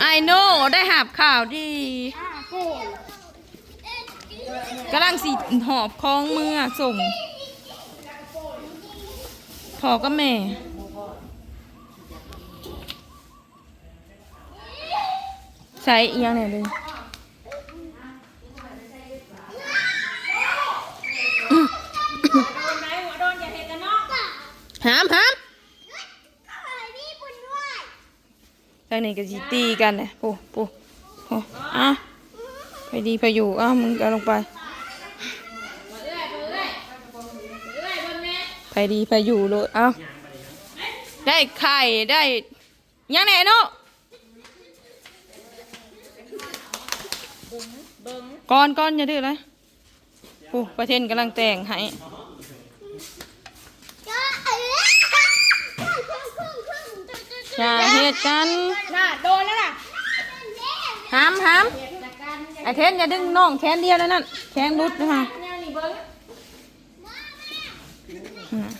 ไอโน่ได้หับข่าวดีกำลังสิหอบคล้องมือส่งพอก็แม่ใส่อีกอย่างไหนเลยหามหามทางนี้ก็สิตีกันเนี่ยปูปูปูอะไปดีไปอยู่อะมึงเอาลงไปไปดีไปอยู่เลยเอ้าได้ไข่ได้ยังไหนเนาะก่อนก่อนอย่าดื้อเลยปูประเทศกำลังแต่งให้ อย่าเหตุกันน่ะโดนแล้วล่ะห้ามห้ามไอเทนอย่าดึงน้องแขนเดียวแล้วนั่นแขนรุดนะคะแนวนี่เบิ้งอืม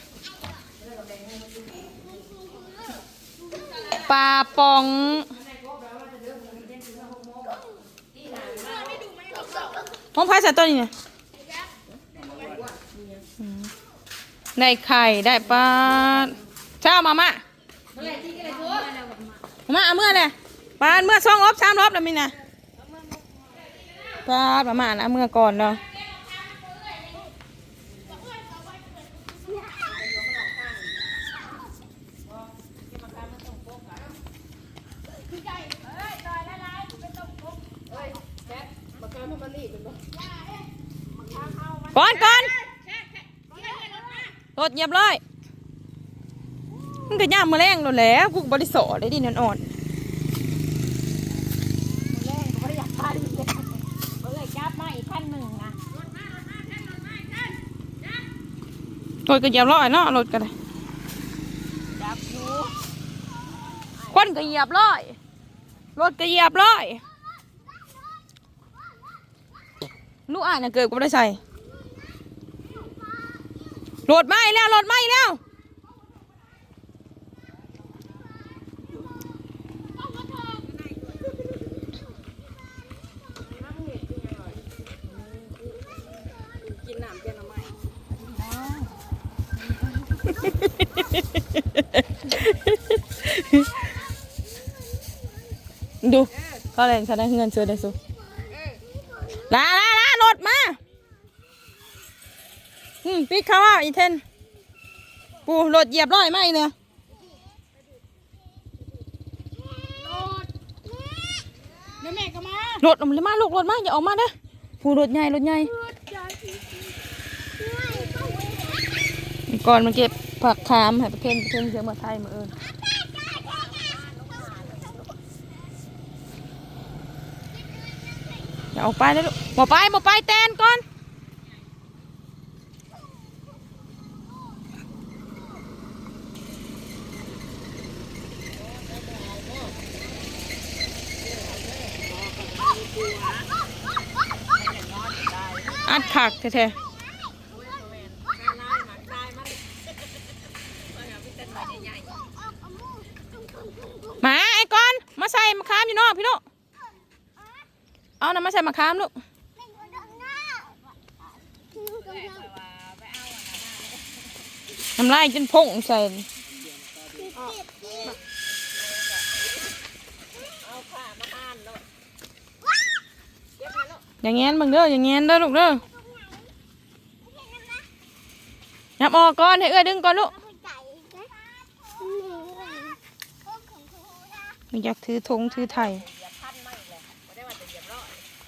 ปลาปองห้องพายสัตว์ตัวนี้เนี่ยอืมได้ไข่ได้ปลาเช้ามามา มาเอาเมื่อเลยปลาเมื่อสองรอบสามรอบแล้วมินะปาประมาณนะเมื่อก่อนเนาะก่อนก่อนรถเหยียบเลย มันก็ย่ามมาแรงแล้วแหล้วกูก็บริสอได้ดินอ่อนแรงก็ไม่ได้อยากพาดีเลยเอ้ยจับมาอีกขั้นหนึ่งนะรถก็เหยียบร้อยเนาะรถก็ได้จับอยู่คนก็เหยียบร้อยรถก็เหยียบร้อยลูกอ่านน่ะเกิดก็ไม่ได้ใส่รถไหม้แล้วรถไหม้แล้ว กินน้ำเปลี่ยนเอาใหม่ ดูก็แรงฉันได้เงินเชื่อได้สุลาลาลารถมาอืมปิดเขาว่าอีเทนปูรถเหยียบร้อยไหมเนี่ยเดี๋ยวแม่ก็มารถออกมาเลยมาลูกรถมาอย่าออกมาเด้อปูรถใหญ่รถใหญ่ก่อนมันเก็บ ผักคามให้ประเคนประเคนเสียงมาไทยมาเอิญอย่าออกไปเลยลูกหมอไปหมอไปแตนก่อนอัดขักแท้ๆ เอาน้ำมาใส่มะขามลูกน้ำลายจนพุ่งใส่อย่างเงี้ยมึงเด้ออย่างเงี้ยเด้อลูกเด้อยับออกก่อนให้เอื้อดึงก่อนลูกมันอยากถือธงถือไทย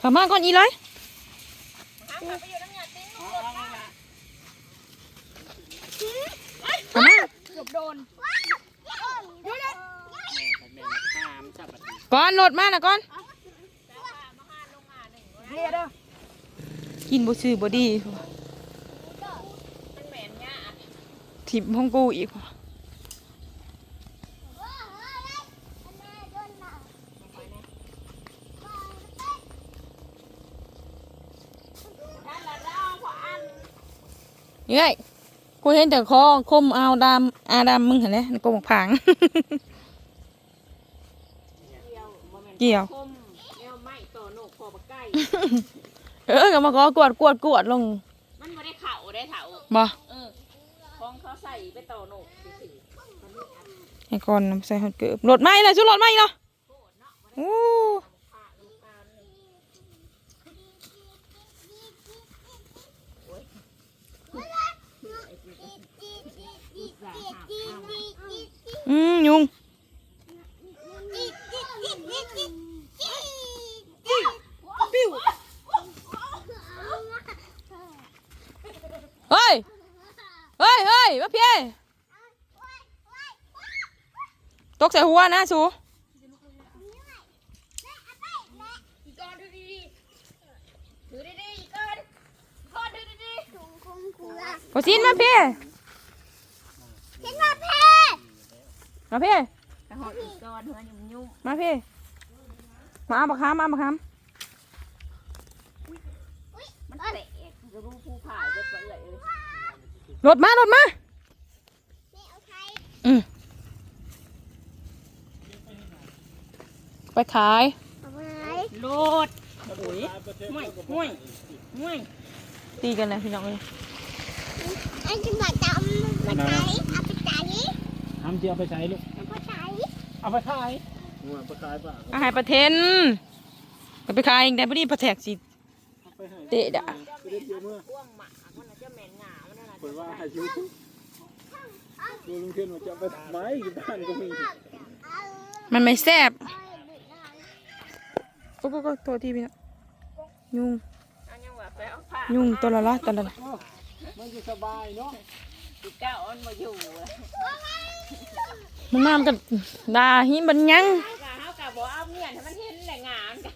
ข้ามาก่อนอีเลยเข้ามาเกือบโดนก่อนโหลดมานะก่อนเรียเด้อกินบ่ซื้อบ่ดีทิมของกูอีกว่ะ เฮ้ยกูเห็นแต่คอคมเอาดำอาดำมึงเห็นไหมกูบอกผางเดียวโมเมนต์เกี่ยว คมแนวไม้ต่อโหนกคอปลาไก่ เออก็มาก็กวดกวดกวดลงมันไม่ได้เข่าได้เถาบ่เออของเขาใส่ไปต่อโหนกสิไอ้ก่อนนำใส่หอดเกือบรถไหมเลยชุดรถไหมเนาะโอ้ อืมยุงเฮ้ย เฮ้ยเฮ้ยมาเพียตกใส่หัวนะสูอีกอนดูดีๆดูดีๆอีกอนกอนดูดี พอซินมาเพียมาเพียๆกระหอบอีกอนเฮือนยุ่งยุ่งมาเพียมาเอาบักคามมาเอาบักคามมันเตะจะรู้ผู้ผ่ายเบิดไปเลยเออรถมารถมาอืมไปขายโลดโอ้ยห่วยห่วยห่วยตีกันนะพี่น้องเลยทำเจียวไปใช้ลูก เอาไปขายหัวไปขายป่ะอาหารประเทนก็ไปขายเองได้พอดีประแทกสิ เอาไปให้เตะด่าไปเล่นเจียวเมื่อพ่วงหมามันน่ะจะเหม็นหงามันน่ะเปิดว่าให้ชิวดูลุงเคนว่าจะไปทำไมอยู่บ้านก็มีมันไม่แซ่บก็ก็ก็ตัวที่พี่น้องยุงอันยังว่าไปเอาผ้ายุงตัวละละตัวละละ มันจะสบายเนาะอีกเก้าอันมาอยู่เลย มันมามันกันดาหิมันยังเขากะเขากะบอกเอาเมียนให้มันเห็นแหละงามกัน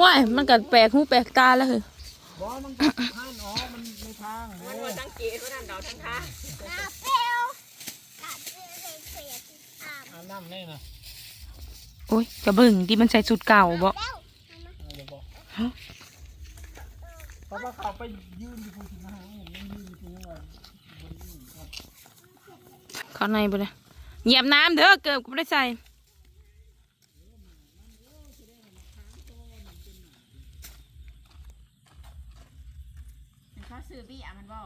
ว้ายมันกันแปลกหูแปลกตาแล้วเหรอบอมันห้านอ๋อมันในทางมันเด้ว่าสังเกตว่านั่นดอกทั้งท่าอาบน้ำแน่นะโอ้ยกระเบิ่งที่มันใส่สุดเก่าบ่เอาเดี๋ยวบอกเพราะว่าเขาไปยืนอยู่ตรงที่หน้าห้องมันยืนอยู่ตรงนี้ว่า เข้าในบ่เลยเหยียบน้ำเด้อเกือบก็ไม่ได้ใส่เขาซื้อเบี้ยมันบ่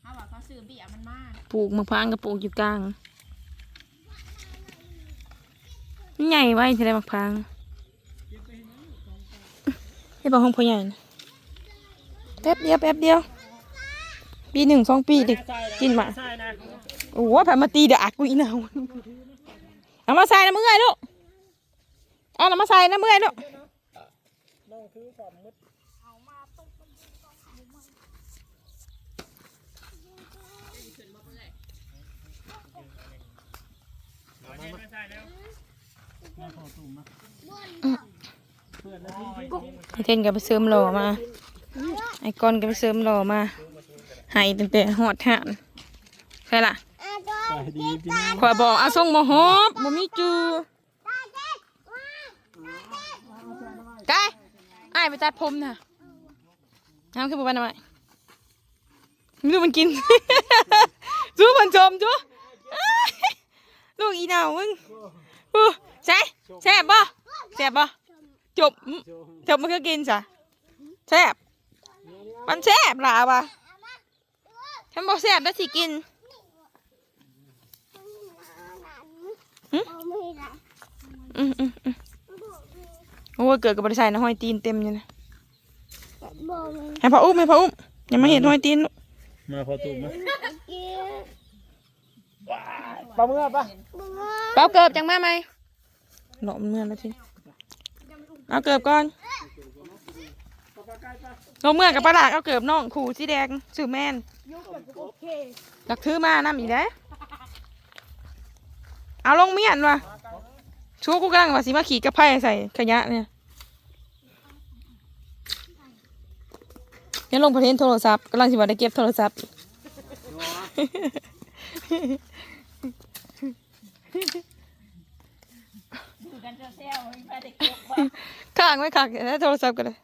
เขาว่าเขาซื้อเบี้ยมันมากปลูกมะพร้าวกับปลูกอยู่กลางมันใหญ่ไว้ที่ไรมะพร้าวให้บอกห้องพ่อใหญ่นะแป๊บเดียวแป๊บเดียว ปีหนึ่งสองปีด็กกินมาโอ้โหผ่านมาตีเด็กกูอีนาวเอามาใส่นะเมื่อยลูกเอาน้ำมาใส่นะเมื่อยลูกไอเทนก็ไปเสริมหล่อมา ไอกอนก็ไปเสริมหล่อมา หายตั้งแต่หอดหานใช่ล่ะสายดีพี่น้องขอยบอกอาส่งมาฮอบบ่มีจือไกายอ้ายไปตัดผมน่ะน้ำขึ้นไปบ้านทำไมไม่รู้มันกิน จู้มันชมจู้อ้ายลูกอีหนาวมึงอู้ใช่แซ่บบ่แซ่บบ่จบอื้อจบมันก็กินจ้ะแซ่บมันแซ่บหล่ะวะ ฉันบอกแซ่บแล้วสิกินอืมอืมอืมโอ้ยเกิดกับบริษัทนะห้อยตีนเต็มอยู่นะให้พ่ออุ้มให้พ่ออุ้มอย่ามาเห็นห้อยตีนลูกมาพอตุ่มนะปลาเมื่อปะเปล่าเกิบจังมาไหมหลอมเมื่อแล้วทีเอาเกิบก่อน ลงเมื่อกับปลาหลากเอาเกิบน้องขู่สีแดงสื่อแมนอยากถือมาน้ำอีกแล้วเอาลงเมียนว่ะชูกูกำลังว่าสิมาขี่กระไพ่ใส่ขยะเนี่ยยังลงประเทศโทรศัพท์กำลังสิว่าได้เก็บโทรศัพท์อยู่กันเซี่ยวๆมีไฟได้เก็บบ่ข้างไม่ข้างได้โทรศัพท์กันเลย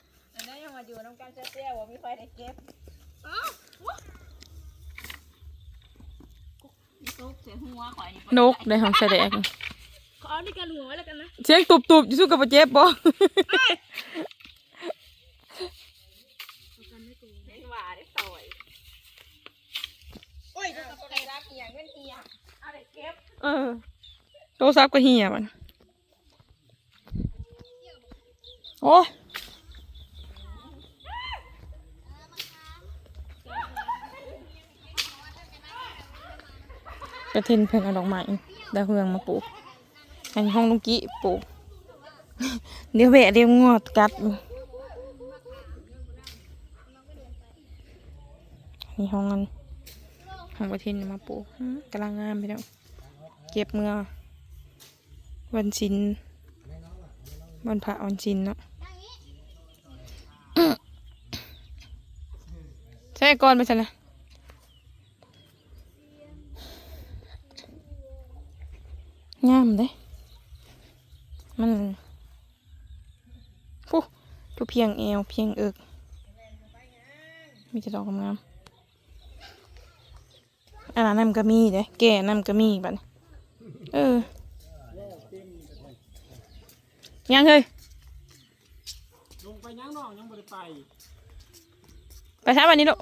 อันนั้นยังมาอยู่น้ำกันเซี่ยวๆว่ามีไฟได้เก็บมีตุ๊กเสียหัวข่อยนี่นกในห้องแสดงขอเอาด้วยกันหัวไว้แล้วกันนะเสียงตุบๆอยู่สู้กับบ่เจ็บบ่ไม่หวาได้ต่อยโอ้ยจะตกใจรักเหียงเงินเหียเอาเด็กเก็บเออโทรศัพท์ก็เหี่ยมันโอ้ กระเทนเพิ่งเอาดอกไม้ดาวเฮืองมาปลูกอันนี้ห้องลุงกี้ปลูก เดี๋ยวแบะเดี๋ยวงอดกัด นี่ห้องนั้นห้องประเทนมาปลูกกำลังงามไปแล้ว เก็บเมื่อ วันชินวันพระวันชินเนาะใช่ก่อนไปใช่ละ งามเด้ มันปุ๊ทุเพียงเอว เพียงเอิก มีจะดอกงามๆอันนั้นนำก็มีเด้ แก่นำก็มีบัดนี้เออ ยังเฮ้ยลงไปยังน้องยังบ่ได้ไป ไปช้าวันนี้ลูก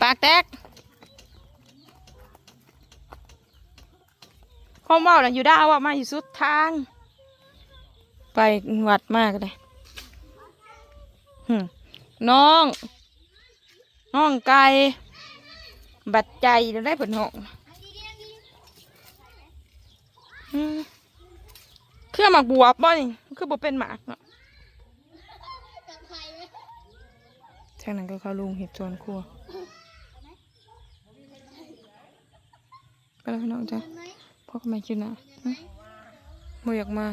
ปากแตก ข้อมว่าน่ะอยู่ด้าว่ามาอยู่สุดทาง ไปวัดมากเลยน้อง น้องไก่บัดใจเราได้ผลหงเครื่องหมักบวบบ่นี่คือบ่เป็นหมากเนาะจากนั้นก็เข้าลุงเห็ดจวนครัวไปแล้วพี่น้องจ้ะ พ่อก็ไม่คิดนะโมอยากมา